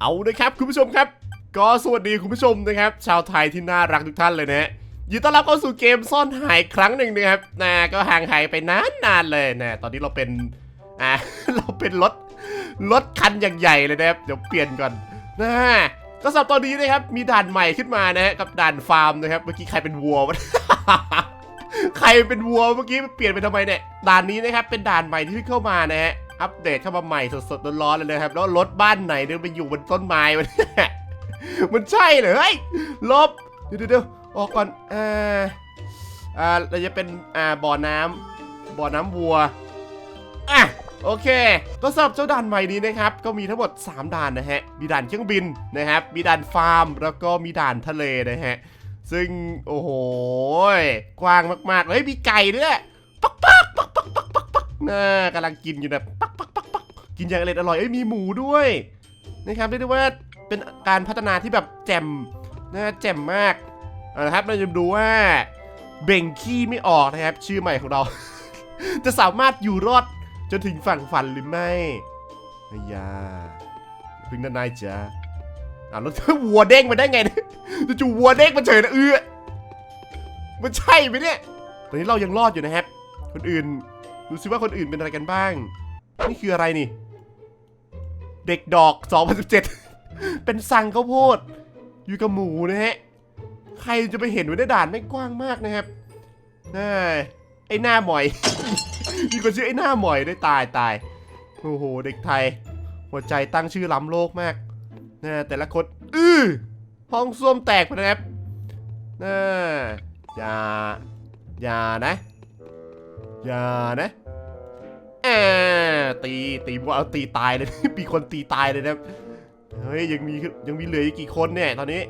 เอาเลยครับคุณผู้ชมครับ ก็สวัสดีคุณผู้ชมนะครับ ชาวไทยที่น่ารักทุกท่านเลยนะยินต้อนรับเข้าสู่เกมซ่อนหายครั้งหนึ่งนะครับนะก็ห่างหายไปนานๆเลยนะตอนนี้เราเป็นอ่าเราเป็นรถรถคันอย่างใหญ่เลยนะครับเดี๋ยวเปลี่ยนก่อนนะก็สำหรับตอนนี้นะครับมีด่านใหม่ขึ้นมานะฮะกับด่านฟาร์มนะครับเมื่อกี้ใครเป็นวัววะใครเป็นวัวเมื่อกี้เปลี่ยนไปทำไมเนี่ยด่านนี้นะครับเป็นด่านใหม่ที่เพิ่งเข้ามานะฮะ อัปเดตเข้ามาใหม่สดๆร้อนๆเลยนะครับ แล้วรถบ้านไหนเดินไปอยู่บนต้นไม้วะเนี่ยมันใช่เหรอเฮ้ยลบเดี๋ยวเดี๋ยวออกก่อนอ่าอ่าเราจะเป็นอ่าบ่อน้ำบ่อน้ำวัวอะโอเค ก็สำหรับเจ้าด่านใหม่นี้นะครับ ก็มีทั้งหมด 3 ด่านนะฮะ มีด่านเครื่องบินนะครับ มีด่านฟาร์ม แล้วก็มีด่านทะเลนะฮะ ซึ่งโอ้โห กว้างมากๆ เฮ้ย มีไก่ด้วย ปักปักปักปักปักปักปักน่ากำลังกินอยู่นะปักปั กินอย่างอร่อยอร่อยเอ้ยมีหมูด้วยนะครับเรียกได้ว่าเป็นการพัฒนาที่แบบแจ่มนะแจ่มมากเอาละครับเราจะดูว่าเบ่งขี้ไม่ออกนะครับ ชื่อใหม่ของเรา จะสามารถอยู่รอดจนถึงฝั่งฝันหรือไม่ไอ้ยาพึ่งด้านในจ้าอะแล้ววัวเด้งมาได้ไงเนี่ยจู่วัวเด้งมาเฉยนะเออมันใช่ไหมเนี่ยตอนนี้เรายังรอดอยู่นะครับ คนอื่นดูซิว่าคนอื่นเป็นอะไรกันบ้าง นี่คืออะไรนี่ เด็กดอก 2017 เป็นสั่งข้าวโพด อยู่กับหมูนะฮะ ใครจะไปเห็นไว้ได้ด่านไม่กว้างมากนะครับน่าไอ้หน้าหมอย มีคนชื่อไอ้หน้าหมอยได้ตายตาย โอ้โห เด็กไทย หัวใจตั้งชื่อล้ำโลกมากนะแต่ละคน อื้อห้องส้วมแตกไปนะครับน่าอย่า อย่านะ อย่านะ แอตีตีว่าเอาตีตายเลยมีคนตีตายเลยนะเฮ้ยยังมียังมีเหลืออีกกี่คนเนี่ยตอนนี้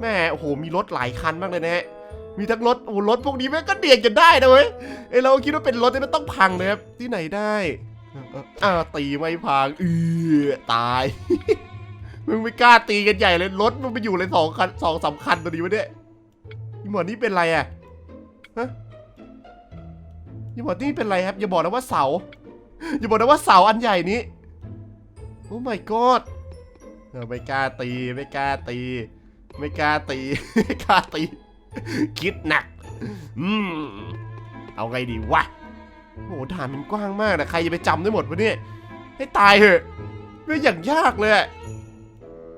แม่โอ้โหมีรถหลายคันมากเลยนะฮะมีทั้งรถโอ้รถพวกนี้แม่ก็เดียงกันได้นะเว้ยไอเราคิดว่าเป็นรถที่มันต้องพังนะครับที่ไหนได้อ่าตีไม่พังเออตายมึงไม่กล้าตีกันใหญ่เลยรถมันไปอยู่เลยสองคันสองสามคันตัวนี้วะเนี่ยหมอนี่เป็นไรอะฮะ ยี่หมอกนี่เป็นไรครับ อย่าบอกนะว่าเสา อย่าบอกนะว่าเสาอันใหญ่นี้ โอ้ my god ไม่กล้าตี ไม่กล้าตี ไม่กล้าตี ไม่กล้าตี คิดหนัก อืม เอาไงดีวะโอ้ด่านมันกว้างมากนะ ใครจะไปจำได้หมดวะเนี่ย ให้ตายเถอะ ไม่อย่างยากเลย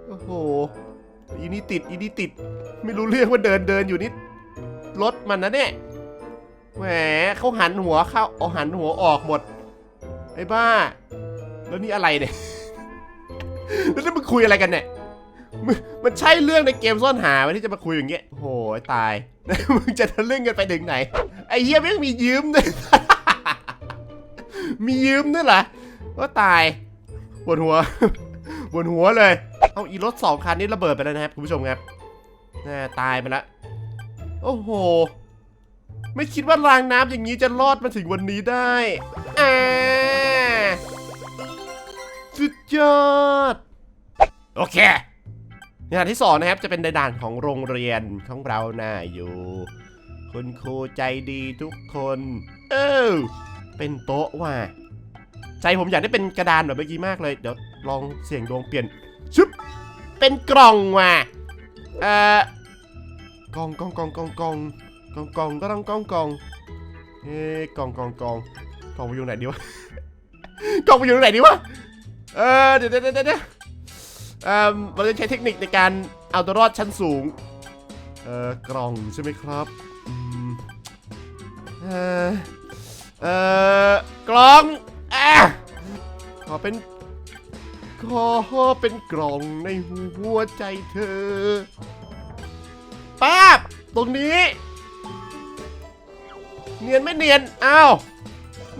โอ้โหอีนี่ติดอีนี่ติด ไม่รู้เรื่องว่าเดินเดินอยู่นี่รถมันนะเนี่ย แหมเขาหันหัวเข้าเอาหันหัวออกหมดไอ้บ้า แล้วนี่อะไรเนี่ย แล้วนี่มึงคุยอะไรกันเนี่ยม,มันใช่เรื่องในเกมซ่อนหาไหมที่จะมาคุยอย่างเงี้ยโอ้โหตาย มึงจะทะลึ่งกันไปถึงไหน ไอ้เหี้ยแม่งมียืมด้วยมียืมด้วยเหรอว่าตายปวดหัวปวดหัวเลย เอาอีรถสองคันนี้ระเบิดไปแล้วนะครับคุณผู้ชมครับน่าตายไปแล้ว โอ้โห ไม่คิดว่ารางน้ำอย่างนี้จะรอดมาถึงวันนี้ได้อ่าสุดยอด โอเคด่านที่สองนะครับจะเป็นในด่านของโรงเรียนของเราน่าอยู่ คุณครูใจดีทุกคน เออเป็นโต๊ะว่ะใจผมอยากได้เป็นกระดานแบบเมื่อกี้มากเลย เดี๋ยวลองเสี่ยงดวงเปลี่ยนชึบเป็นกล่องว่ะเอ่อกล่องกล่องกล่องกล่องกล่อง กองกองก็ต้องกองกองเอ๊ะกองกองกองกองไปอยู่ไหนดีวะกองไปอยู่ไหนดีวะเออเดี๋ยวเดี๋ยวเดี๋ยวเดี๋ยวเอ่อเราจะใช้เทคนิคในการเอาตัวรอดชั้นสูงเอ่อกล่องใช่ไหมครับอืมเอ่อเอ่อกล่องอะขอเป็นขอเป็นกล่องในหัวใจเธอป้าบตรงนี้ เนียนไม่เนียนอ้าว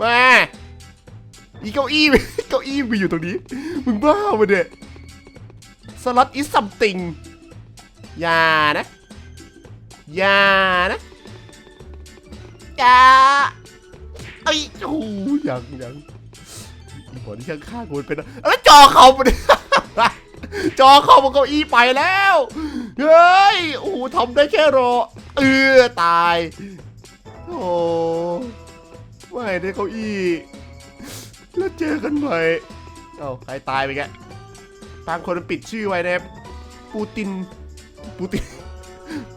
มาอีเก้าอี้เก้าอี้ไปอยู่ตรงนี้ มึงบ้าปะเนี่ยสล็อตอีซัมติงอย่านะอย่านะอย่าไอ้โอ้ยังยังอีหมอที่ข้างๆกูมันเป็นแล้วจอเขาไปเนี่ยจอเขาบนเก้าอี้ไปแล้ว เฮ้ย โอ้ทำได้แค่รอ เออตาย โอ้ไม่ได้เก้าอี้แล้วเจอกันใหม่เอ้าใครตายไปแกบางคนมันปิดชื่อไว้นะครับปูติน ปูติน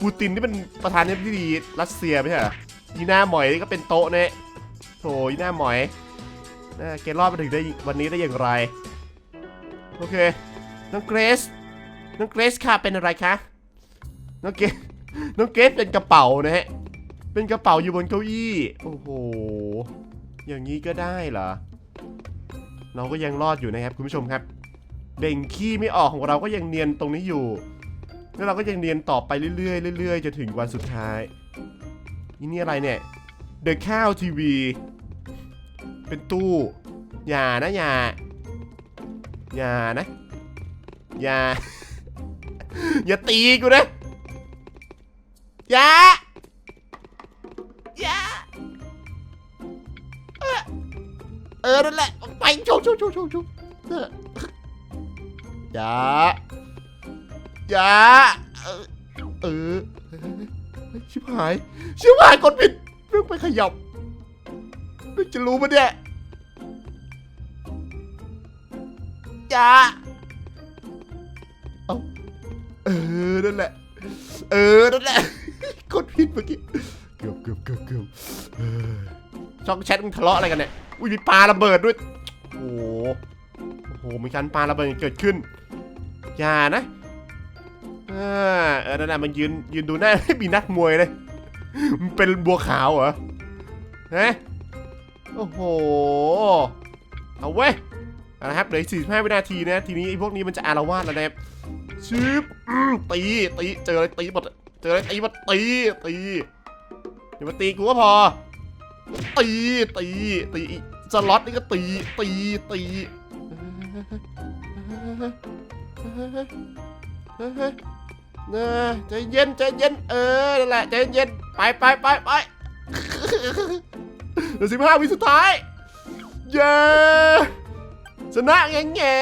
ปูตินนี่เป็นประธานาธิบดีรัสเซียไม่ใช่เหรอยีน้าหมอยนี่ก็เป็นโต๊ะเนี่ยโถยีน้าหมอยน่าแกรอดมาถึงได้วันนี้ได้อย่างไร โอเค น้องเกรซน้องเกรซค่ะเป็นอะไรคะ น้องเกรซน้องเกรซเป็นกระเป๋านะฮะ เป็นกระเป๋าอยู่บนเก้าอี้ โอ้โห อย่างนี้ก็ได้เหรอ เราก็ยังรอดอยู่นะครับคุณผู้ชมครับ เบ่งขี้ไม่ออกของเราก็ยังเนียนตรงนี้อยู่ แล้วเราก็ยังเนียนต่อไปเรื่อยๆเรื่อยๆจนถึงวันสุดท้ายนี่นี่อะไรเนี่ย The ข้าวทีวีเป็นตู้อย่านะอย่าอย่านะอย่า อย่าตีกูนะอย่า อย่าเออนั่นแหละไปชว์โชว์โชว์โชว์โชว์เอออย่าอย่าเออชิบหายชิบหายกดผิดเรื่องไปขยับเรื่องจะรู้ปะเนี่ยอย่าเอาเออนั่นแหละ เออนั่นแหละกดผิดเมื่อกี้ เกือบเกือบเกือบเกือบช่องแชทมึงทะเลาะอะไรกันเนี่ย อุ้ยมีปลาระเบิดด้วย โอ้โห โอ้โห มีการปลาระเบิดเกิดขึ้น อย่านะอ่าเออนั่นแหละมันยืนยืนดูหน้ามีนักมวยเลย มันเป็นบัวขาวเหรอฮะโอ้โห เอาเว้ยเอาละครับเหลืออีก45วินาทีนะ ทีนี้ไอ้พวกนี้มันจะอารวาสแล้วนะครับชืบตี ตี เจออะไรตีหมด เจออะไรตีหมดตี ตี อย่ามาตีกูก็พอ ตีตีตีสล็อตนี่ก็ตีตีตีนะใจเย็นใจเย็นเออนั่นแหละใจเย็นไปไปไปไปเหลือสิบห้าวิสุดท้าย เย้ชนะแง่แง่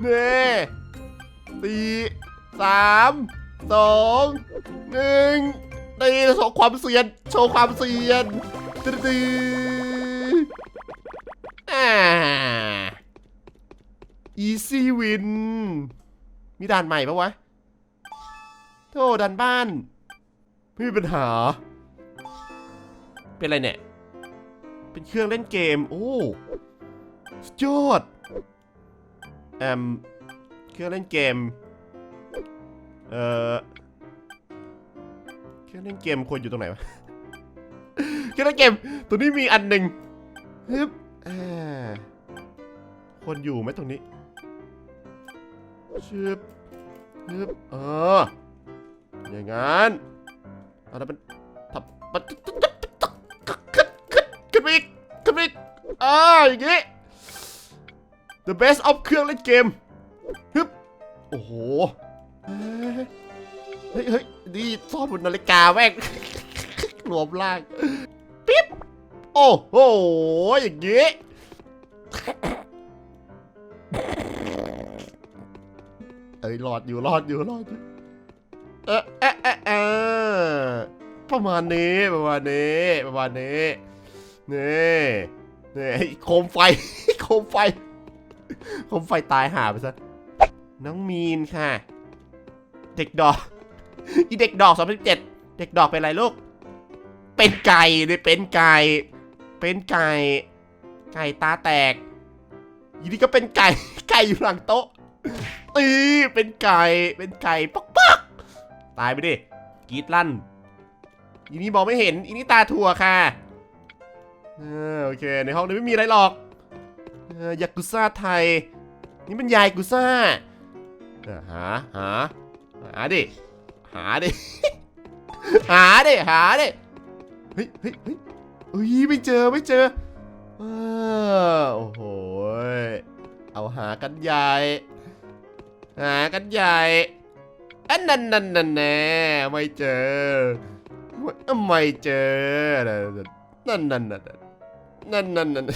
เน่สี่สามสอง หนึ่งตีโชว์ความเซียน โชว์ความเซียนตึ๊ดตึ๊ดอ่า easy win มีด่านใหม่ปะวะโธ่ด่านบ้าน ไม่มีปัญหา เป็นอะไรเนี่ย เป็นเครื่องเล่นเกม โอ้สุดยอดแอมเครื่องเล่นเกม เอ่อ รื่องเล่นเกมควรอยู่ตรงไหนวะเครื่องเล่นเกม ตัวนี้มีอันหนึ่งฮึบอ่าควรอยู่ไหมตรงนี้ชึบฮึบเอออย่างงั้นเอาแล้วมันทับมันขึ้นขึ้นขึ้นไปอีกขึ้นไปอีกอ่าอย่างงี้ the best of เครื่องเล่นเกมฮึบโอ้โห เฮ้ยเฮ้ยนี่ซ่อนบนนาฬิกาแม่งรวมล่างปิ๊บ โอ้โห อย่างงี้เอ้ยรอดอยู่รอดอยู่รอดอยู่เออเอะเอะเอะประมาณนี้ประมาณนี้ประมาณนี้นี่นี่โคมไฟโคมไฟโคมไฟตายหาไปซะน้องมีนค่ะ เด็กดอก อีเด็กดอกสองพันเจ็ดเด็กดอกเป็นอะไรลูก เป็นไก่เลยเป็นไก่ เป็นไก่ ไก่ตาแตกอีนี่ก็เป็นไก่ ไก่อยู่หลังโต๊ะตีเป็นไก่ เป็นไก่ปักปักตายไปดิกรีดลั่นอีนี่มองไม่เห็นอีนี่ตาถั่วค่ะเออโอเค ในห้องนี้ไม่มีอะไรหรอกเออยากุซ่าไทย นี่เป็นยายกุซ่าหาหาหาดิ หาดิ หาดิ หาดิ เฮ้ยเฮ้ยเฮ้ยเฮ้ยไม่เจอไม่เจอเออโอ้โหยเอาหากันใหญ่ หากันใหญ่อันนั่นนั่นนั่นแน่ไม่เจอ ไม่ไม่เจอ นั่นนั่นนั่นนั่นนั่นนั่น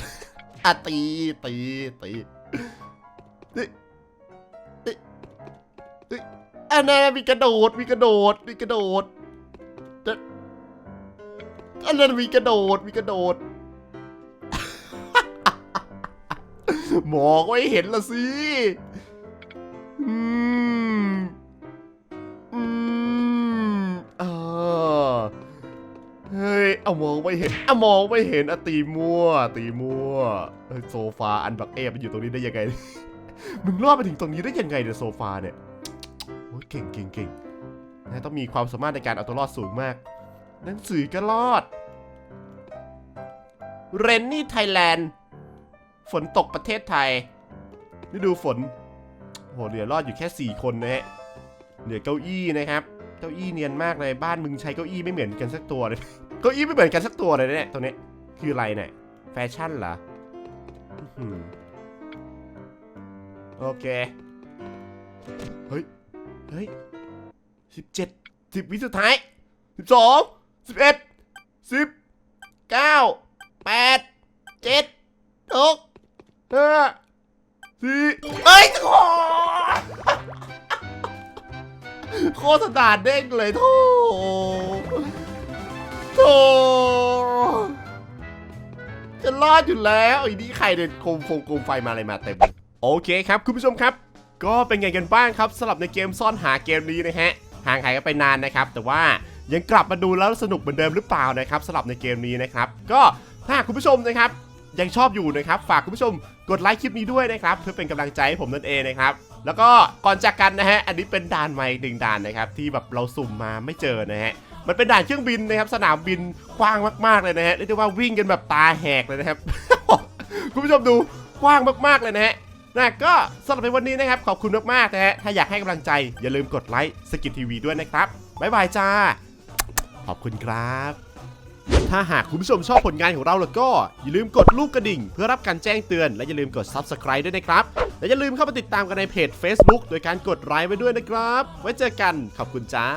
อะตีตีตี อันนั้นมีกระโดด มีกระโดด มีกระโดดแต่อันนั้นมีกระโดด มีกระโดดมองไว้เห็นละสิอืมอืมเออเฮ้ย เอามองไม่เห็นเอามองไม่เห็นอะตีมั่ว ตีมั่วเฮ้ยโซฟาอันบักเอฟมันอยู่ตรงนี้ได้ยังไง มึงรอดไปถึงตรงนี้ได้ยังไงเนี่ยโซฟาเนี่ย อ้ยเก่งเก่งเก่งนะต้องมีความสามารถในการเอาตัวรอดสูงมาก หนังสือก็รอด เรนนี่ไทยแลนด์ ฝนตกประเทศไทยนี่ดูฝนโหเหลือรอดอยู่แค่ 4 คนนะฮะ เหลือเก้าอี้นะครับ เก้าอี้เนียนมากเลย บ้านมึงใช้เก้าอี้ไม่เหมือนกันสักตัวเลย เก้าอี้ไม่เหมือนกันสักตัวเลยนะเนี่ยตัวเนี้ยคืออะไรเนี่ย แฟชั่นเหรออื้อหือโอเค เฮ้ย เฮ้ยสิบเจ็ดสิบวิสุดท้ายสิบสองสิบเอ็ดสิบเก้าแปดเจ็ดหกห้าสี่เอ้ยโอ้โคตรดาดเด้งเลยโธ่โธ่จะรอดอยู่แล้วไอ้นี่ใครเดินโคมโฟงโคมไฟมาอะไรมาเต็ม โอเคครับ คุณผู้ชมครับ ก็เป็นไงกันบ้างครับสำหรับในเกมซ่อนหาเกมนี้นะฮะห่างหายกันไปนานนะครับ แต่ว่ายังกลับมาดูแล้วสนุกเหมือนเดิมหรือเปล่านะครับสำหรับในเกมนี้นะครับ ก็ถ้าคุณผู้ชมนะครับยังชอบอยู่นะครับฝากคุณผู้ชมกดไลค์คลิปนี้ด้วยนะครับเพื่อเป็นกำลังใจให้ผมนั่นเองนะครับแล้วก็ก่อนจากกันนะฮะอันนี้เป็นด่านใหม่หนึ่งด่านนะครับที่แบบเราสุ่มมาไม่เจอนะฮะมันเป็นด่านเครื่องบินนะครับ สนามบินกว้างมากๆเลยนะฮะเรียกได้ว่าวิ่งกันแบบตาแหกเลยนะครับคุณผู้ชมดูกว้างมากๆเลยนะฮะ นะก็สำหรับในวันนี้นะครับขอบคุณมากๆนะฮะถ้าอยากให้กำลังใจอย่าลืมกดไลค์สกิททีวีด้วยนะครับบ๊ายบายจ้า ขอบคุณครับ ถ้าหากคุณผู้ชมชอบผลงานของเราแล้วก็ อย่าลืมกดรูปกระดิ่ง เพื่อรับการแจ้งเตือน และอย่าลืมกด Subscribe ด้วยนะครับ และอย่าลืมเข้ามาติดตามกันในเพจ Facebook โดยการกดไลค์ไว้ด้วยนะครับ ไว้เจอกันขอบคุณจ้า